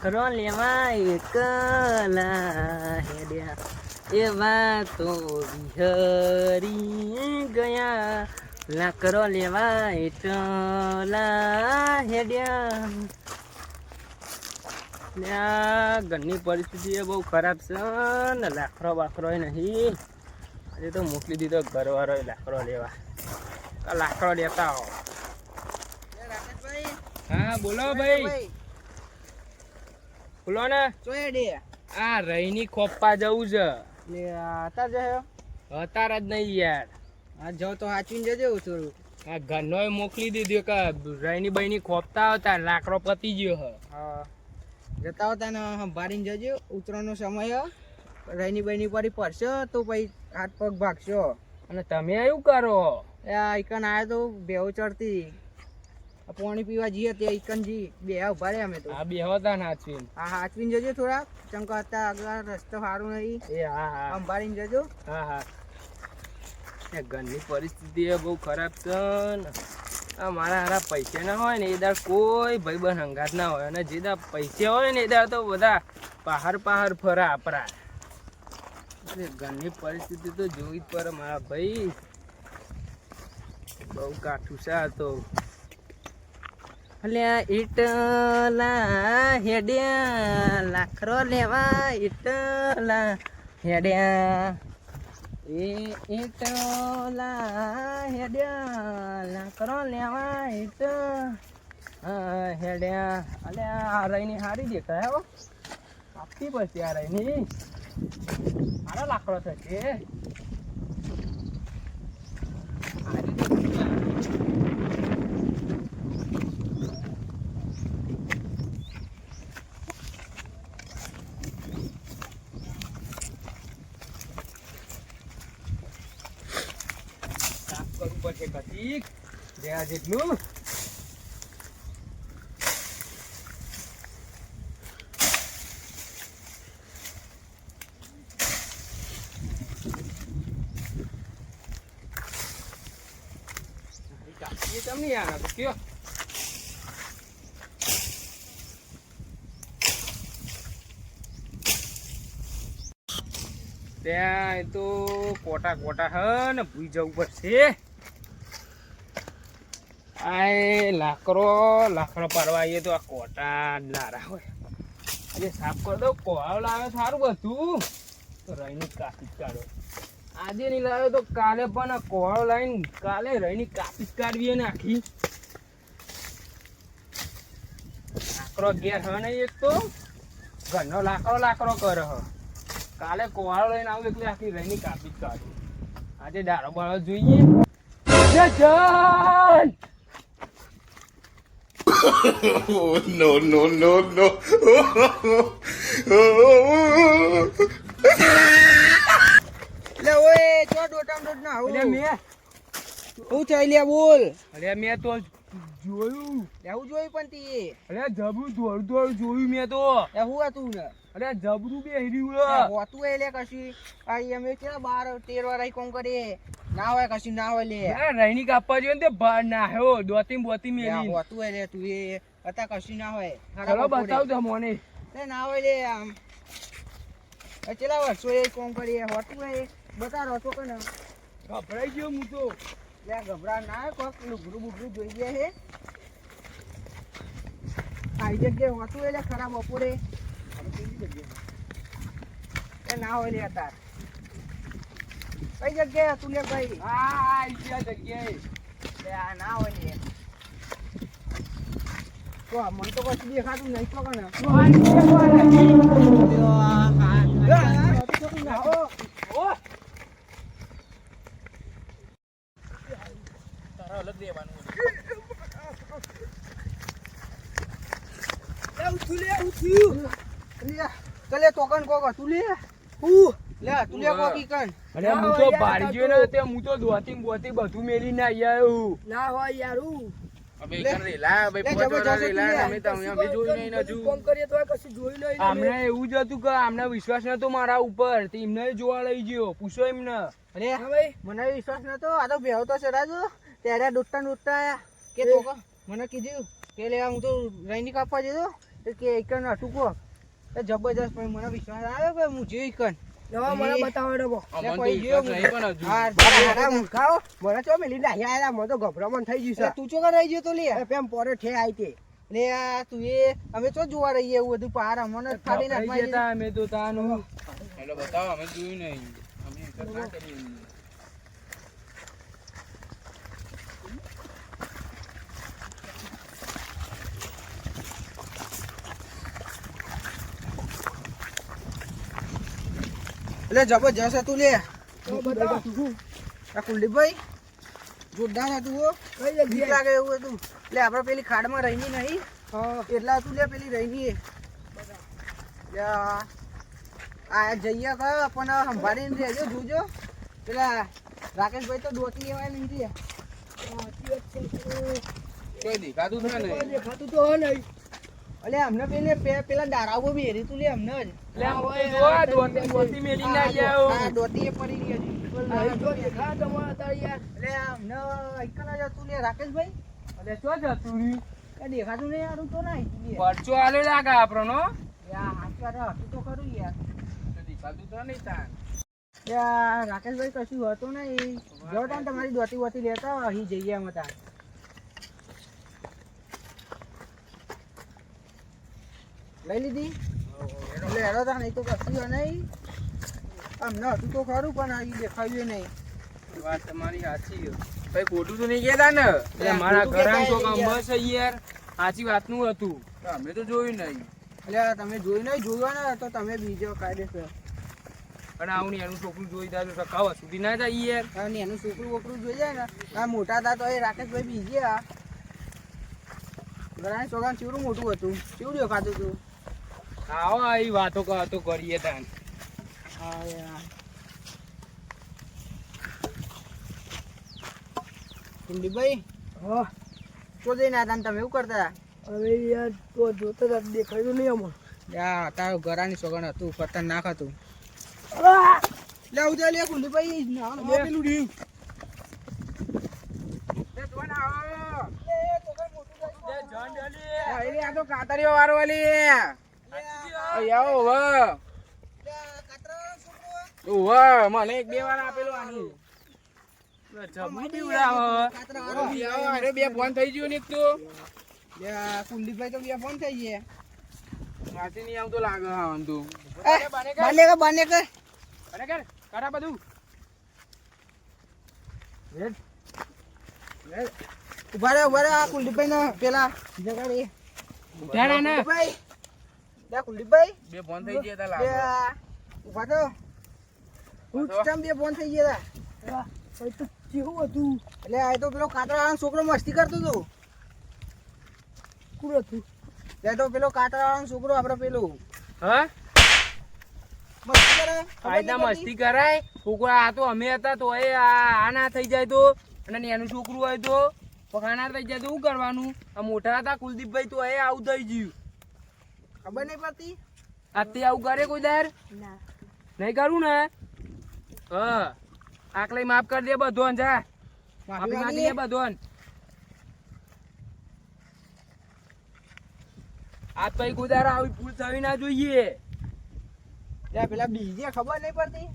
લાકડો લેવા એકલા હેડ્યા એવા તો વિહરી ગયા. લાકડો લેવા એટલા હેડ્યા ઘરની પરિસ્થિતિ એ બહુ ખરાબ છે ને લાકડો બાકરો નહીં. આજે તો મોકલી દીધો ઘરવાળો લાકરો લેવા. લાકડો લેતા હો હા બોલો ભાઈ. બોલો ને? આ રહીની ખોપા જવું છે. અત્યારે જ નહીં યાર. આ જો તો હાચવીને જજો થોડું. આ ઘરનો મોકલી દીધો કે રહીની બહીની ખોપતા હતા લાકડો પતી ગયો હ. હા. જતા હતા ને ભારીને જજો ઉતરવાનો સમય રહીની બહીની પરી પડશે તો પછી હાથ પગ ભાગશો. અને તમે એવું કરો? એ આ કન આવ્યો તો બેહો ચડતી. પાણી પીવા જઈએ તે ઈકન જી બે ઊભા રહ્યા અમે તો. આ બે હતા નાચવીને હા હાચવીને જજો થોડા. ચમક હતા આગળ રસ્તો સારું નહીં. એ હા હા. સંભાળીને જજો. હા હા. એ ઘરની પરિસ્થિતિ એ બહુ ખરાબ છે ને. આ મારા હારા પૈસા ના હોય ને એ દાડ કોઈ ભાઈબંધ હંગાત ના હોય. અને જે દાડ પૈસા હોય ને એ દાડ તો બધા પહાડ પહાડ ફરે આપણા. એટલે ઘરની પરિસ્થિતિ તો જોવી જ પડે મારા ભાઈ. બહુ કાઠું છે આ તો. અલ્યા ઈટલા હેડ્યા, લાખરો લેવા ઈટલા હેડ્યા. એ ઈટલા હેડ્યા, લાખરો લેવા ઈટ હેડ્યા. અલ્યા આ રહીની હારી દેખાય હો. આપતી પછી આ રહીની સારો લાકડો થશે. પડશે કચીક જ્યાં જેટલું. તમને યાર કયો? ત્યાં તો કોટા કોટા હ ને ભૂઈ જવું પડશે. આ એ લાકડો લાકડો પાડવા આવીએ તો આ કોટા લારા હોય આજે સાફ કરી દો કોહાવ લાવે સારું બધું તો રહીને કાપી કાઢો આજે નહીં લાવ્યો તો કાલે પણ આ કોહાવ લાવીને કાલે રહીને કાપી કાઢવી આખી લાકડો ગેર હ નહીં એક તો ઘરનો લાકડો લાકડો કરે હ કાલે કોળો લઈને આવું એટલે આખી રહીની કાપી કાઢું આજે ડારો બાળો જોઈએ જય! Oh, no, no, no, no. લે ઓય તો ડોટામ ડોટ ના આવું. મેં. હું થઈ લે બોલ. અરે મેં તો જોયું. લેવું જોઈ પણ તી. અરે જબરું દોડ દોડ જોયું મેં તો. એ હું હતું ને. અરે જબરું બે હીર્યું હોતું એ લે કશી. આ અમે કે બાર તેર વાર આઈ કોમ કરીએ ના હોય કશું ના હોય લે. રહીની કાપવા જોઈએ ને તે નાહ્યો દોતી બોતી મેલી. હોતું હોય લે તું એ. અત્યારે કશું ના હોય. ચલો બતાવ દે મને. તે ના હોય લે આમ. એ વર્ષો એ કોમ કરીએ હોતું હોય બતાડો તો કે ને ગભરાઈ ગયો હું તો. લે ગભરા ના કોક લુગડું બુગડું જોઈ ગયા હે. આવી જગ્યાએ હોતું એટલે લે ખરાબ બપોરે. એ ના હોય લે અત્યારે. કઈ જગ્યાએ હતું લે ભાઈ? હા આ જગ્યાએ. આ ના હોય ને. તો મને તો કશું દેખાતું નહીં તો કને. તારા અલગ દેવાનું કલે તોકન કોક તું લે. હું લે તું લે કોકી કન અરે હું તો બારી ગયો ને તે હું તો દોતી બોતી બધું મેલી ના આવ્યો ના હોય યાર હું એવું જ હતું કે આમને વિશ્વાસ નતો મારા ઉપર. એમને જોવા લઈ ગયો. પૂછો એમને. અરે મને વિશ્વાસ નતો. આ તો બેહો તો ચડાજો ત્યારે ડૂટતા ડૂટતા કે તો મને કીધું કે લે હું તો રહીની કાપવા જતો. કે એક હતું કો જબરજસ્ત મને વિશ્વાસ આવ્યો કે હું જોઈ કન મને બતાવો ડબો કોઈ મને ચો મેલી નાહી આયા મને તો ગભરામણ થઈ ગયું છે. તું ચો રહી ગયો તો લે. પેમ પોરે ઠે આઈ તે. લે આ તું એ અમે તો જોવા રહીએ એવું બધું પાર અમને ખાલી નાખવા અમે તો તાનું. એટલે બતાવો અમે જોયું નહીં. અમે એક જ ના કરીએ એમને. એટલે જબરજસ્ત હતું લે તો બતાવો આ કુલદીપભાઈ જોરદાર હતું હો. બીક લાગે એવું હતું. એટલે આપણે પેલી ખાડમાં રહીની નહીં. હા. એટલા હતું લે પેલી રહીની લે આ આ જઈએ કયો પણ સંભાળીને રહેજો જોજો. પેલા રાકેશભાઈ તો ડોકી લેવાય નહીં રે કોઈ દેખાતું છે કોઈ નહીં દેખાતું તો હે નહીં. અલે અમને પેલે પેલા બી હેરી તું લે અમને જ. લે આમ તો જો આ દોતી દોતી મેલી ના જાઓ આ દોતી એ પડી ગઈ હતી તો દેખા તમારા તાર યાર. એટલે અમને એકલા જ હતું લે રાકેશભાઈ? અલે ચો દેખાતું યાર તો નહીં તું લે પરચો આલ્યો લાગે આપણો યાર હાચવા તો હતું તો ખરું યાર. તો દેખાતું તો નહીં તાન. યાર રાકેશભાઈ કશું હતું નહીં. જો તાન તમારી દોતી વોતી લેતા અહીં જઈએ અમે તાન લઈ લીધી. એટલે હેડો થાય નહીં તો કશું હોય નહીં. અમને હતું તો ખરું પણ આ દેખાયું નહીં. વાત તમારી સાચી ભાઈ ખોટું તો નહીં કહેતા ને. એટલે મારા ઘરમાં તો નહીં બસ યાર. સાચી વાતનું હતું. અમે તો જોયું નહીં. એટલે તમે જોઈ નહીં? જોયું ને તો તમે બીજો કાયદેસર. અને આવું ને એનું છોકરું જોઈ જાય તો કાવા સુધી ના જાય યાર. અને એનું છોકરું વોકરું જોઈ જાય ને આ મોટા હતા તો એ રાકેશભાઈ બીજી આ. ઘણા છોકરા ચીવડું મોટું હતું. ચીવડ્યો ખાતું હતું આવો આવી વાતો વાતો કરીએ તાન હા યાર કુલદીપભાઈ હો. તો જઈને હતા તમે એવું કરતા હવે યાર તો જોતા હતા દેખાયું નહીં અમને યા તારું ઘરાની સોગણ હતું ખતરનાક હતું! લે આવું લે કુલદીપભાઈ ના ના પેલું ડી આ તો કાતરીઓ વાળો વાલી. આવો હવે ઉવ્વ, મને એક બે વાર આપેલું આનું. જમી દીવડાવ અરે બે ફોન થઈ ગયું ને તું. બે કુંડીભાઈ તો બે ફોન થઈ ગયા. વાંચી નહીં આવતો લાગે હા આમ તો. બને કર બને કર અરે કર કરા બધું. ઊભા રે ઊભા રે આ કુલદીપભાઈ ને પેલા જગાડી. ઉઠાડા ને. કુલદીપભાઈ. લે કુલદીપભાઈ. બે ફોન થઈ ગયા તા બે ઊભા તો હું ચમ બે ફોન થઈ ગયા તા. ભાઈ તો કેવું હતું? એટલે આ તો પેલો કાતરાવાળાનો છોકરો મસ્તી કરતો હતો. કોણ હતું? એટલે તો પેલો કાતરાવાળાનો છોકરો આપણે પેલું હા? મસ્તી કરે. મસ્તી કરાય? છોકરા આ તો અમે હતા તો એ આ આ ના થઈ જાય તો. અને એનું છોકરું હોય તો. પખાના થઈ જાય તો શું કરવાનું? આ મોટા હતા કુલદીપભાઈ તો એ આવું થઈ ગયું. ખબર નહીં પડતી? આતી આવું કરે કોઈ દાર? નહીં કરું ને? હા. આકલે માફ કરી દે બધો જા. માફી માંગી લે બધો આ તો ગુદાર આવી ભૂલ થવી ના જોઈએ. ત્યાં પેલા બીજે ખબર નહીં પડતી?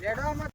લેડો આમાં.